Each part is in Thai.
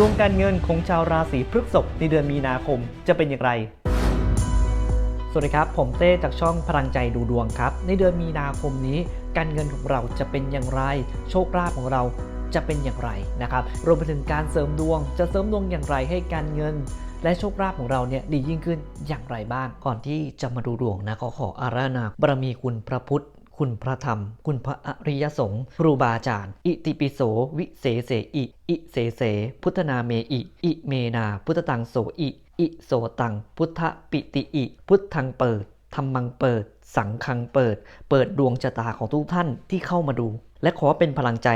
ดวงการเงินของชาวราศีพฤษภในเดือนมีนาคมจะเป็นอย่างไร สวัสดีครับ ผมเต้จากช่องพลังใจดูดวงครับ ในเดือนมีนาคมนี้ การเงินของเราจะเป็นอย่างไร โชคลาภของเราจะเป็นอย่างไรนะครับ รวมไปถึงการเสริมดวง จะเสริมดวงอย่างไรให้การเงินและโชคลาภของเราเนี่ยดียิ่งขึ้นอย่างไรบ้าง ก่อนที่จะมาดูดวงนะก็ขออาราธนาบารมีคุณพระพุทธ คุณพระธรรม คุณพระอริยสงฆ์ครูบาอาจารย์ อิติปิโสวิเศษเสอิ อิเสเส พุทธนาเมอิ อิเมนา พุทธตังโสอิ อิโสตัง พุทธปิติอิ พุทธังเปิดธรรมังเปิด สังคังเปิด เปิดดวงชะตาของทุกท่านที่เข้ามาดู และขอเป็นพลังใจ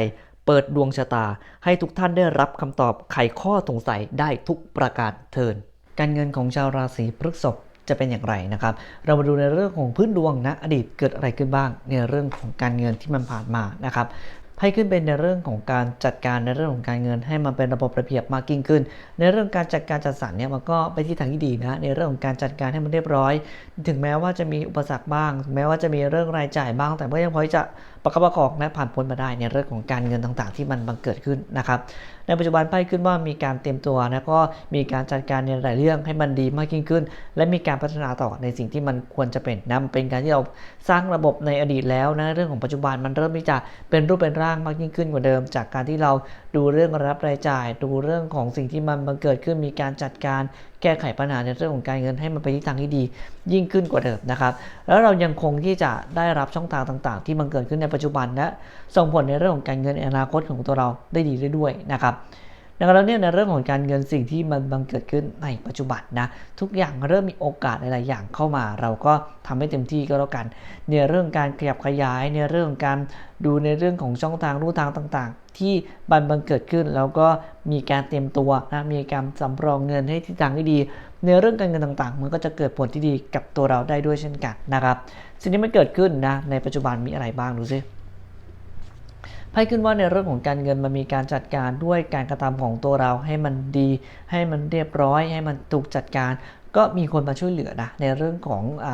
เปิดดวงชะตาให้ทุกท่านได้รับคำตอบไขข้อสงสัยได้ทุกประการเทินการเงินของชาวราศีพฤษภ จะเป็นอย่างไรนะครับ เรามาดูในเรื่องของพื้นดวงนะอดีตเกิดอะไรขึ้นบ้าง ในเรื่องของการเงินที่มันผ่านมานะครับให้ขึ้นเป็นในเรื่องของการจัดการในเรื่องของการเงินให้มันเป็นระบบระเบียบมากยิ่งขึ้น ในเรื่องการจัดการจัดสรรเนี่ยมันก็ไปที่ทางที่ดีนะในเรื่องของการจัดการให้มันเรียบร้อย ถึงแม้ว่าจะมีอุปสรรคบ้าง แม้ว่าจะมีเรื่องรายจ่ายบ้าง แต่ก็ยังพอจะประคับประคองและผ่านพ้นมาได้ในเรื่องของการเงินต่างๆ ที่มันบังเกิดขึ้นนะครับในปัจจุบันไพ่ขึ้นว่ามีการเตรียมตัวแล้วก็มีการจัดการในหลายเรื่องให้มันดีมากยิ่งขึ้น และมีการพัฒนาต่อในสิ่งที่มันควรจะเป็นนะเป็นการที่เราสร้างระบบในอดีตแล้วนะเรื่องของปัจจุบันมันเริ่มที่จะเป็นรูปเป็นร่างมากยิ่งขึ้นกว่าเดิม จากการที่เราดูเรื่องรับรายจ่าย ดูเรื่องของสิ่งที่มันบังเกิดขึ้นมีการจัดการแก้ไขปัญหาในเรื่องของการเงินให้มันไปทิศทางที่ดี ยิ่งขึ้นกว่าเดิมนะครับ แล้วเรายังคงที่จะได้รับช่องทางต่าง ๆ ที่มันเกิดขึ้นในปัจจุบันและส่งผลในเรื่องของการเงินในอนาคตของตัวเราได้ดีได้ด้วยนะครับดังนั้นแล้วเนี่ยในเรื่องของการเงินสิ่งที่มันบังเกิดขึ้นในปัจจุบันนะทุกอย่างเริ่มมีโอกาสหลายๆอย่างเข้ามา เราก็ทำให้เต็มที่ก็แล้วกันในเรื่องการขยับขยายในเรื่องการดูในเรื่องของช่องทางรูทางต่างๆที่บันบังเกิดขึ้น แล้วก็มีการเตรียมตัวนะมีการสำรองเงินให้ทิศทางที่ดี ในเรื่องการเงินต่างๆ มันก็จะเกิดผลที่ดีกับตัวเราได้ด้วยเช่นกันนะครับ สิ่งที่มันเกิดขึ้นนะในปัจจุบันมีอะไรบ้างดูซิ ไพ่ขึ้นว่าในเรื่องของการเงินมันมีการจัดการด้วยการกระทำของตัวเราให้มันดี ให้มันเรียบร้อย ให้มันถูกจัดการ ก็มีคนมาช่วยเหลือนะในเรื่องของอ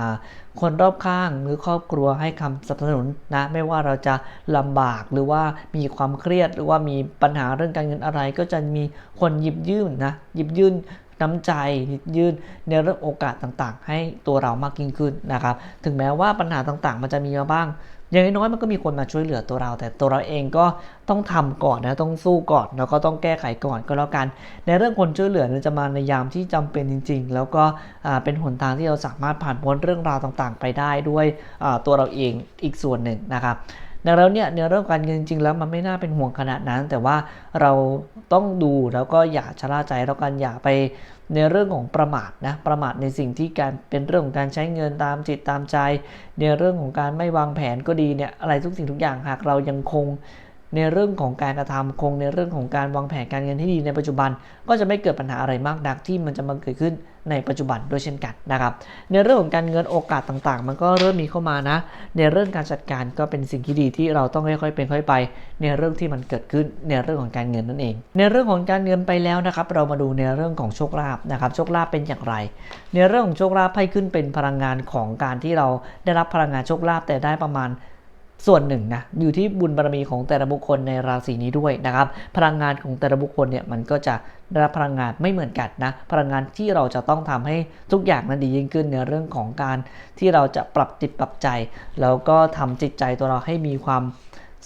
คนรอบข้างหรือครอบครัวให้คำสนับสนุนนะไม่ว่าเราจะลำบากหรือว่ามีความเครียดหรือว่ามีปัญหาเรื่องการเงินอะไร ก็จะมีคนหยิบยื่นนะหยิบยื่น น้ำใจยิบยื่นในเรื่องโอกาสต่างๆ ให้ตัวเรามากยิ่งขึ้นนะครับ ถึงแม้ว่าปัญหาต่างๆ มันจะมีมาบ้าง อย่างน้อยมันก็มีคนมาช่วยเหลือตัวเรา แต่ตัวเราเองก็ต้องทำก่อนนะ ต้องสู้ก่อน แล้วก็ต้องแก้ไขก่อนก็แล้วกัน ในเรื่องคนช่วยเหลือจะมาในยามที่จำเป็นจริง ๆ แล้วก็เป็นหนทางที่เราสามารถผ่านพ้นเรื่องราวต่างๆ ไปได้ด้วยตัวเราเองอีกส่วนหนึ่งนะครับ ดังนั้นเนี่ยในเรื่องการเงินจริงๆแล้วมันไม่น่าเป็นห่วงขนาดนั้น แต่ว่าเราต้องดูแล้วก็อย่าชะล่าใจแล้วกันอย่าไปในเรื่องของประมาทนะประมาทในสิ่งที่การเป็นเรื่องของการใช้เงินตามจิตตามใจ ในเรื่องของการไม่วางแผนก็ดีเนี่ยอะไรทุกสิ่งทุกอย่างหากเรายังคง ในเรื่องของการกระทำคงในเรื่องของการวางแผนการเงินที่ดีในปัจจุบัน ก็จะไม่เกิดปัญหาอะไรมากนักที่มันจะมาเกิดขึ้นในปัจจุบันด้วยเช่นกันนะครับ ในเรื่องของการเงินโอกาสต่างๆ มันก็เริ่มมีเข้ามานะ ในเรื่องการจัดการก็เป็นสิ่งที่ดีที่เราต้องค่อยๆเป็นค่อยไป ในเรื่องที่มันเกิดขึ้นในเรื่องของการเงินนั่นเอง ในเรื่องของการเงินไปแล้วนะครับ เรามาดูในเรื่องของโชคลาภนะครับ โชคลาภเป็นอย่างไร ในเรื่องของโชคลาภให้ขึ้นเป็นพลังงานของการที่เราได้รับพลังงานโชคลาภแต่ได้ประมาณ ส่วนหนึ่งนะอยู่ที่บุญบารมีของแต่ละบุคคลในราศีนี้ด้วยนะครับ พลังงานของแต่ละบุคคลเนี่ยมันก็จะได้รับพลังงานไม่เหมือนกันนะพลังงานที่เราจะต้องทำให้ทุกอย่างนั้นดียิ่งขึ้นในเรื่องของการที่เราจะปรับจิตปรับใจ แล้วก็ทำจิตใจตัวเราให้มีความ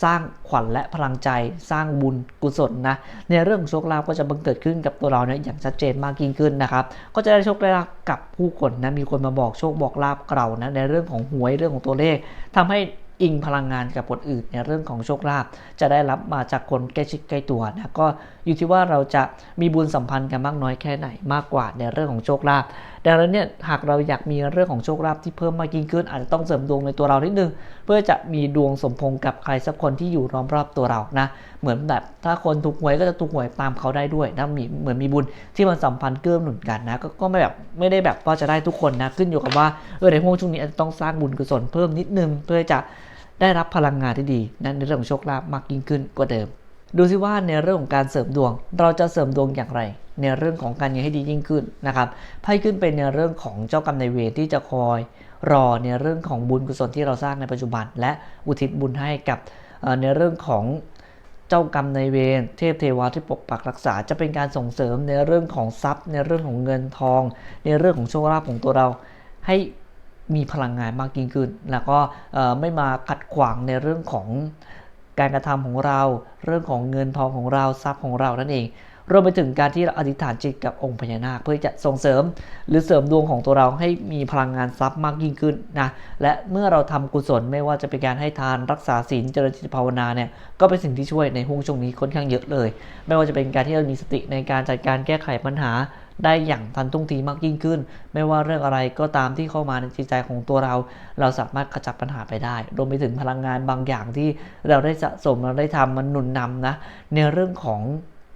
สร้างขวัญและพลังใจสร้างบุญกุศลนะในเรื่องโชคลาภก็จะบังเกิดขึ้นกับตัวเราเนี่ยอย่างชัดเจนมากยิ่งขึ้นนะครับ ก็จะได้โชคได้ลาภกับผู้คนนะมีคนมาบอกโชคบอกลาภเรานะในเรื่องของหวยเรื่องของตัวเลขทำให้ อิงพลังงานกับคนอื่นในเรื่องของโชคลาภจะได้รับมาจากคนใกล้ชิดใกล้ตัวนะก็อยู่ที่ว่าเราจะมีบุญสัมพันธ์กันมากน้อยแค่ไหนมากกว่าในเรื่องของโชคลาภดังนั้นเนี่ยหากเราอยากมีเรื่องของโชคลาภที่เพิ่มมากยิ่งขึ้นอาจจะต้องเสริมดวงในตัวเรานิดนึงเพื่อจะมีดวงสมพงษ์กับใครสักคนที่อยู่รอบรอบๆตัวเรานะเหมือนแบบถ้าคนถูกหวยก็จะถูกหวยตามเขาได้ด้วยนะมีเหมือนมีบุญที่มันสัมพันธ์เกื้อหนุนกันนะก็ก็ไม่แบบไม่ได้แบบว่าจะได้ทุกคนนะขึ้นอยู่กับว่าเออในห่วงช่วงนี้อาจจะต้องสร้างบุญกุศลเพิ่มนิดนึงเพื่อจะ ได้รับพลังงานที่ดีนั่นในเรื่องของโชคลาภมากยิ่งขึ้นกว่าเดิม ดูซิว่าในเรื่องของการเสริมดวง เราจะเสริมดวงอย่างไร ในเรื่องของการเงินให้ดียิ่งขึ้นนะครับไพ่ขึ้นเป็นในเรื่องของเจ้ากรรมนายเวรที่จะคอย รอในเรื่องของบุญกุศลที่เราสร้างในปัจจุบัน และอุทิศบุญให้กับในเรื่องของเจ้ากรรมในายเวรเทพเทวาที่ปกปักรักษาจะเป็นการส่งเสริมในเรื่องของทรัพย์ ในเรื่องของเงินทอง ในเรื่องของโชคลาภของตัวเรา ให้ มีพลังงานมากยิ่งขึ้น แล้วก็ไม่มาขัดขวางในเรื่องของการกระทำของเรา เรื่องของเงินทองของเราทรัพย์ของเรานั่นเอง รวมไปถึงการที่เราอธิษฐานจิตกับองค์พญานาค เพื่อจะส่งเสริม หรือเสริมดวงของตัวเราให้มีพลังงานทรัพย์มากยิ่งขึ้นนะและเมื่อเราทำกุศลไม่ว่าจะเป็นการให้ทานรักษาศีลเจริญจิตภาวนาเนี่ยก็เป็นสิ่งที่ช่วยในห่วงช่วงนี้ค่อนข้างเยอะเลย ไม่ว่าจะเป็นการที่เรามีสติในการจัดการแก้ไขปัญหาได้อย่างทันท่วงทีมากยิ่งขึ้น ไม่ว่าเรื่องอะไรก็ตามที่เข้ามาในจิตใจของตัวเรา เราสามารถขจัดปัญหาไปได้ รวมไปถึงพลังงานบางอย่างที่เราได้สะสมเราได้ทำมันหนุนนำนะในเรื่องของ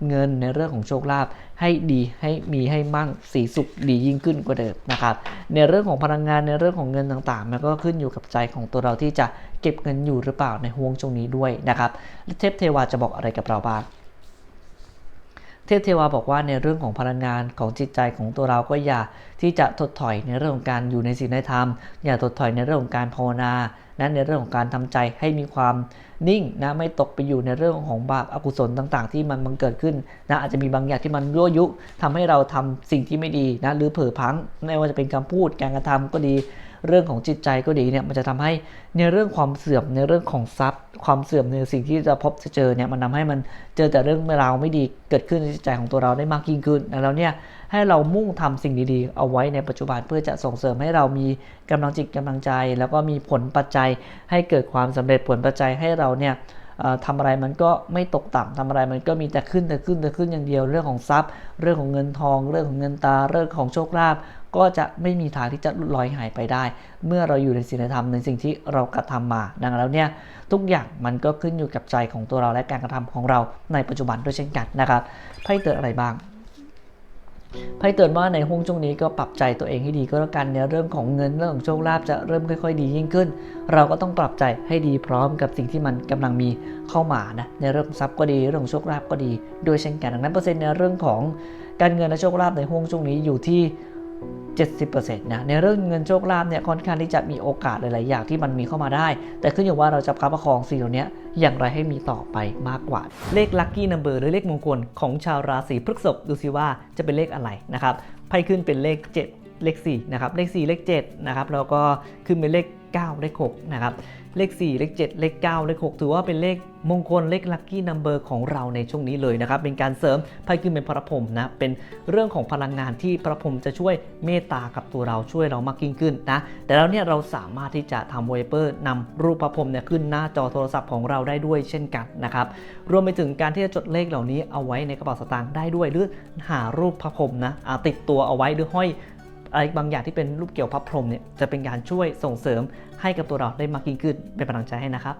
เงินในเรื่องของโชคลาภให้ดีให้มีให้มั่งสีสุขดียิ่งขึ้นกว่าเดิมนะครับในเรื่องของพลังงานในเรื่องของเงินต่างๆ มันก็ขึ้นอยู่กับใจของตัวเราที่จะเก็บเงินอยู่หรือเปล่าในห่วงช่วงนี้ด้วยนะครับเทพเทวาจะบอกอะไรกับเราบ้าง เทพเทวาบอกว่าในเรื่องของพลังงานของจิตใจของตัวเราก็อย่าที่จะถดถอยในเรื่องของการอยู่ในศีลในธรรม อย่าถดถอยในเรื่องของการภาวนานะในเรื่องของการทำใจให้มีความนิ่งนะไม่ตกไปอยู่ในเรื่องของบาปอกุศลต่างๆ ที่มันมันเกิดขึ้นนะอาจจะมีบางอย่างที่มันยั่วยุทำให้เราทำสิ่งที่ไม่ดีนะหรือเผลอพังไม่ว่าจะเป็นคำพูดการกระทำก็ดี เรื่องของจิตใจก็ดีเนี่ยมันจะทำให้ในเรื่องความเสื่อมในเรื่องของทรัพย์ ความเสื่อมในสิ่งที่จะพบจะเจอเนี่ยมันทาให้มันเจอแต่เรื่องราวไม่ดีเกิดขึ้นในจิตใจของตัวเราได้มากยิ่งขึ้นแล้วเนี่ยให้เรามุ่งทำสิ่งดีๆ เอาไว้ในปัจจุบันเพื่อจะส่งเสริมให้เรามีกำลังจิตกำลังใจ แล้วก็มีผลปัจจัยให้เกิดความสำเร็จผลปัจจัยให้เราเนี่ย ทำอะไรมันก็ไม่ตกต่ำทำอะไรมันก็มีแต่ขึ้นแต่ขึ้นแต่ขึ้นอย่างเดียวเรื่องของทรัพย์ เรื่องของเงินทอง เรื่องของเงินตาเรื่องของโชคลาภก็จะไม่มีทางที่จะลดลอยหายไปได้ เมื่อเราอยู่ในศีลธรรมในสิ่งที่เรากระทำมา ดังนั้นแล้วเนี่ยทุกอย่างมันก็ขึ้นอยู่กับใจของตัวเราและการกระทำของเราในปัจจุบันด้วยเช่นกันนะครับไพ่เตือนอะไรบ้าง ไพ่เตือนว่าในห่วงช่วงนี้ก็ปรับใจตัวเองให้ดีก็แล้วกันในเรื่องของเงินเรื่องของโชคลาภจะเริ่มค่อยๆ ดียิ่งขึ้น เราก็ต้องปรับใจให้ดีพร้อมกับสิ่งที่มันกำลังมีเข้ามานะในเรื่องทรัพย์ก็ดีเรื่องของโชคลาภก็ดีด้วยเช่นกันดังนั้นเปอร์เซ็นต์ในเรื่องของการเงินและโชคลาภในห่วงช่วงนี้อยู่ที่ 70%นะในเรื่องเงินโชคลาภเนี่ยค่อนข้างที่จะมีโอกาสหลายๆอย่างที่มันมีเข้ามาได้ แต่ขึ้นอยู่ว่าเราจะประคับประคองสิ่งเหล่านี้อย่างไรให้มีต่อไปมากกว่า เลขลัคกี้นัมเบอร์หรือเลขมงคลของชาวราศีพฤษภดูซิว่าจะเป็นเลขอะไรนะครับไพ่ขึ้นเป็นเลข 7 เลข4นะครับเลข 4 เลข7นะครับแล้วก็ขึ้นเป็นเลข 9 เลข 6 นะครับ เลข 4 เลข 7 เลข 9 เลข 6 ถือว่าเป็นเลขมงคลเลขลัคกี้นัมเบอร์ของเราในช่วงนี้เลยนะครับ เป็นการเสริมไพ่ขึ้นเป็นพระพรหมนะ เป็นเรื่องของพลังงานที่พระพรหมจะช่วยเมตตากับตัวเราช่วยเรามากยิ่งขึ้นนะ แต่แล้วเนี่ยเราสามารถที่จะทำเวอลเปอร์นำรูปพระพรหมเนี่ยขึ้นหน้าจอโทรศัพท์ของเราได้ด้วยเช่นกันนะครับรวมไปถึงการที่จะจดเลขเหล่านี้เอาไว้ในกระเป๋าสตางค์ได้ด้วยหรือหารูปพระพรหมนะติดตัวเอาไว้หรือห้อย อะไรบางอย่างที่เป็นรูปเกี่ยวพับพรมเนี่ยจะเป็นการช่วยส่งเสริมให้กับตัวเราได้มากยิ่งขึ้นเป็นกำลังใจให้นะครับ